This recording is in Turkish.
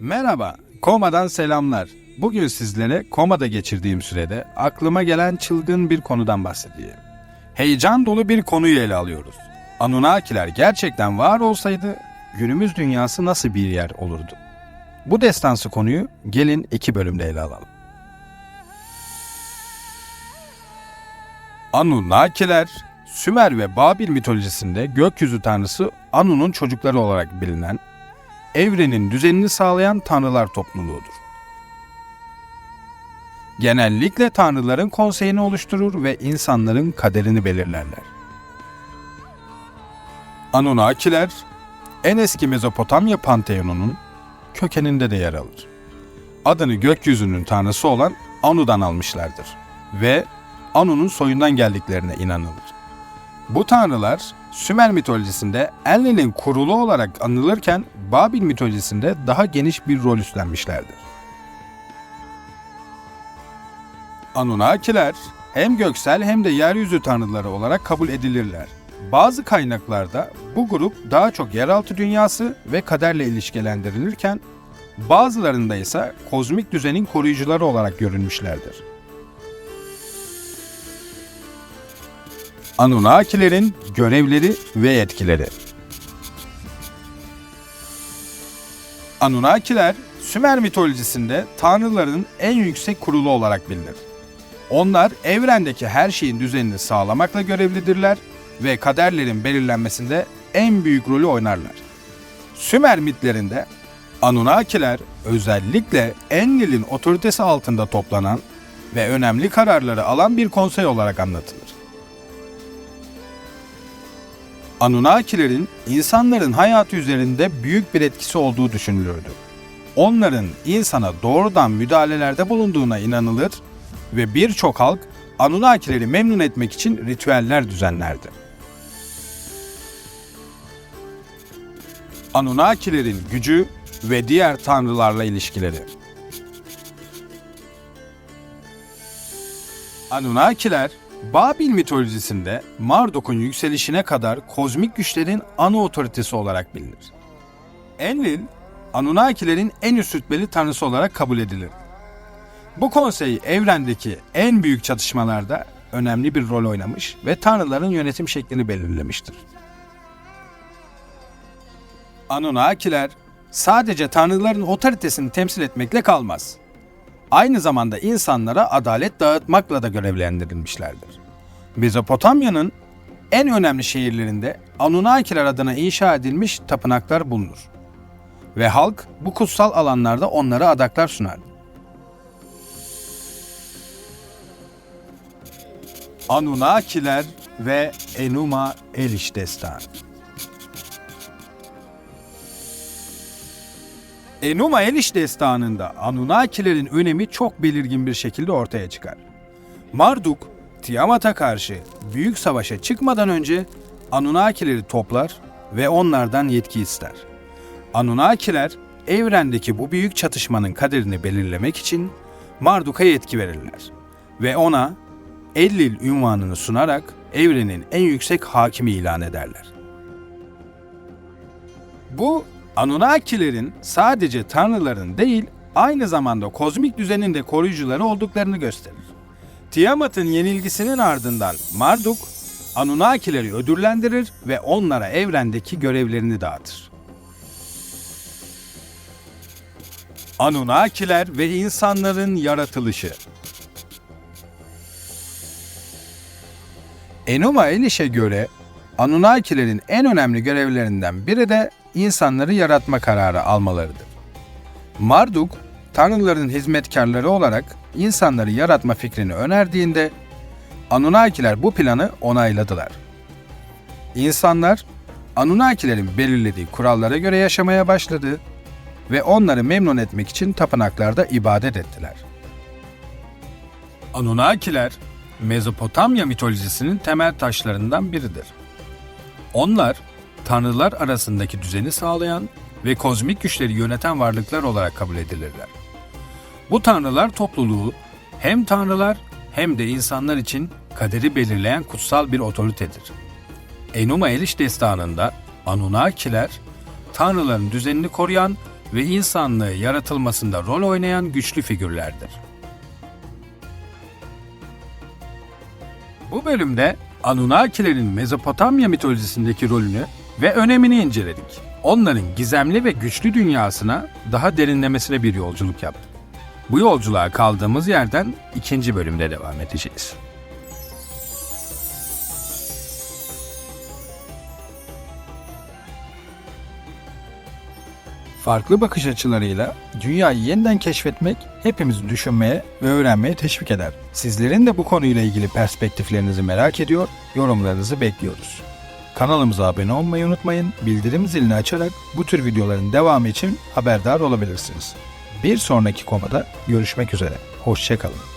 Merhaba, Koma'dan selamlar. Bugün sizlere komada geçirdiğim sürede aklıma gelen çılgın bir konudan bahsedeyim. Heyecan dolu bir konuyu ele alıyoruz. Anunnakiler gerçekten var olsaydı günümüz dünyası nasıl bir yer olurdu? Bu destansı konuyu gelin iki bölümde ele alalım. Anunnakiler, Sümer ve Babil mitolojisinde gökyüzü tanrısı Anu'nun çocukları olarak bilinen evrenin düzenini sağlayan tanrılar topluluğudur. Genellikle tanrıların konseyini oluşturur ve insanların kaderini belirlerler. Anunnakiler, en eski Mezopotamya panteonunun kökeninde de yer alır. Adını gökyüzünün tanrısı olan Anu'dan almışlardır ve Anu'nun soyundan geldiklerine inanılır. Bu tanrılar Sümer mitolojisinde Enlil'in kurulu olarak anılırken Babil mitolojisinde daha geniş bir rol üstlenmişlerdir. Anunnakiler hem göksel hem de yeryüzü tanrıları olarak kabul edilirler. Bazı kaynaklarda bu grup daha çok yeraltı dünyası ve kaderle ilişkilendirilirken bazılarında ise kozmik düzenin koruyucuları olarak görülmüşlerdir. Anunnakilerin görevleri ve yetkileri. Anunnakiler Sümer mitolojisinde tanrıların en yüksek kurulu olarak bilinir. Onlar evrendeki her şeyin düzenini sağlamakla görevlidirler ve kaderlerin belirlenmesinde en büyük rolü oynarlar. Sümer mitlerinde Anunnakiler özellikle Enlil'in otoritesi altında toplanan ve önemli kararları alan bir konsey olarak anlatılır. Anunnakilerin insanların hayatı üzerinde büyük bir etkisi olduğu düşünülürdü. Onların insana doğrudan müdahalelerde bulunduğuna inanılır ve birçok halk Anunnakileri memnun etmek için ritüeller düzenlerdi. Anunnakilerin gücü ve diğer tanrılarla ilişkileri. Anunnakiler, Babil mitolojisinde Marduk'un yükselişine kadar kozmik güçlerin ana otoritesi olarak bilinir. Enlil, Anunnakilerin en üst rütbeli tanrısı olarak kabul edilir. Bu konsey evrendeki en büyük çatışmalarda önemli bir rol oynamış ve tanrıların yönetim şeklini belirlemiştir. Anunnakiler sadece tanrıların otoritesini temsil etmekle kalmaz. Aynı zamanda insanlara adalet dağıtmakla da görevlendirilmişlerdir. Mezopotamya'nın en önemli şehirlerinde Anunnakiler adına inşa edilmiş tapınaklar bulunur. Ve halk bu kutsal alanlarda onlara adaklar sunar. Anunnakiler ve Enuma Eliş Destanı Enuma Eliş destanında Anunnakilerin önemi çok belirgin bir şekilde ortaya çıkar. Marduk, Tiamat'a karşı büyük savaşa çıkmadan önce Anunnakileri toplar ve onlardan yetki ister. Anunnakiler evrendeki bu büyük çatışmanın kaderini belirlemek için Marduk'a yetki verirler ve ona Ellil ünvanını sunarak evrenin en yüksek hakimi ilan ederler. Bu Anunnakilerin sadece tanrıların değil, aynı zamanda kozmik düzenin de koruyucuları olduklarını gösterir. Tiamat'ın yenilgisinin ardından Marduk, Anunnakileri ödüllendirir ve onlara evrendeki görevlerini dağıtır. Anunnakiler ve insanların yaratılışı Enuma Elish'e göre Anunnakilerin en önemli görevlerinden biri de insanları yaratma kararı almalarıdır. Marduk, tanrıların hizmetkarları olarak insanları yaratma fikrini önerdiğinde Anunnakiler bu planı onayladılar. İnsanlar Anunnakilerin belirlediği kurallara göre yaşamaya başladı ve onları memnun etmek için tapınaklarda ibadet ettiler. Anunnakiler Mezopotamya mitolojisinin temel taşlarından biridir. Onlar tanrılar arasındaki düzeni sağlayan ve kozmik güçleri yöneten varlıklar olarak kabul edilirler. Bu tanrılar topluluğu hem tanrılar hem de insanlar için kaderi belirleyen kutsal bir otoritedir. Enuma Eliş destanında Anunnakiler tanrıların düzenini koruyan ve insanlığı yaratılmasında rol oynayan güçlü figürlerdir. Bu bölümde Anunnakilerin Mezopotamya mitolojisindeki rolünü ve önemini inceledik. Onların gizemli ve güçlü dünyasına daha derinlemesine bir yolculuk yaptık. Bu yolculuğa kaldığımız yerden ikinci bölümde devam edeceğiz. Farklı bakış açılarıyla dünyayı yeniden keşfetmek hepimizi düşünmeye ve öğrenmeye teşvik eder. Sizlerin de bu konuyla ilgili perspektiflerinizi merak ediyor, yorumlarınızı bekliyoruz. Kanalımıza abone olmayı unutmayın, bildirim zilini açarak bu tür videoların devamı için haberdar olabilirsiniz. Bir sonraki komada görüşmek üzere, hoşçakalın.